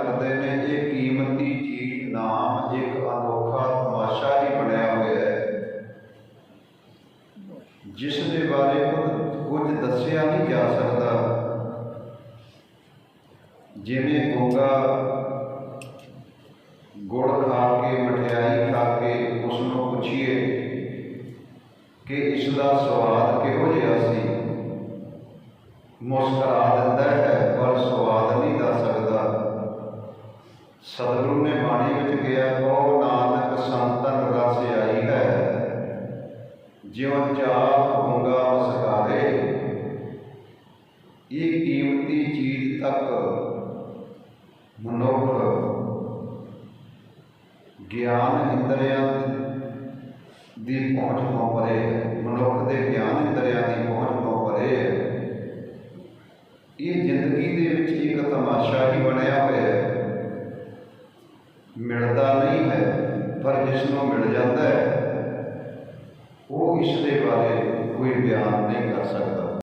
ہردے میں ایک قیمتی چیز نام ایک انوکھا تماشا ہی ہوا ہے جس کے بارے کچھ دسیا نہیں جا سکتا جیسے گونگا گڑ کھا کے مٹھیائی کھا کے اس کو پوچھیے کہ اس کا سواد کہو جہا سی مسکرا دیتا ہے پر سواد ਸਤਿਗੁਰੂ ਨੇ ਬਾਣੀ ਵਿੱਚ ਕਿਹਾ ਕੋ ਨਾਨਕ ਸੰਤਨ ਰਸ ਆਈ ਹੈ, ਜਿਉ ਚਾਪ ਹੁੰਗਾ ਮੁਸਕਾਰੇ ਇਹ ਕੀਮਤੀ ਚੀਜ਼ ਤੱਕ ਮਨੁੱਖ ਗਿਆਨ ਇੰਦਰੀਆਂ ਦੀ ਪਹੁੰਚ ਤੋਂ ਪਰੇ, ਮਨੁੱਖ ਦੇ ਗਿਆਨ ਇੰਦਰੀਆਂ ਦੀ ਪਹੁੰਚ ਤੋਂ ਪਰੇ ਹੈ। ਇਹ ਜ਼ਿੰਦਗੀ ਦੇ ਵਿੱਚ ਇੱਕ ਤਮਾਸ਼ਾ ਹੀ ਬਣਿਆ ਮਿਲਦਾ ਨਹੀਂ ਹੈ, ਪਰ ਜਿਸ ਨੂੰ ਮਿਲ ਜਾਂਦਾ ਹੈ, ਉਹ ਇਸ ਦੇ ਬਾਰੇ ਕੋਈ ਬਿਆਨ ਨਹੀਂ ਕਰ ਸਕਦਾ।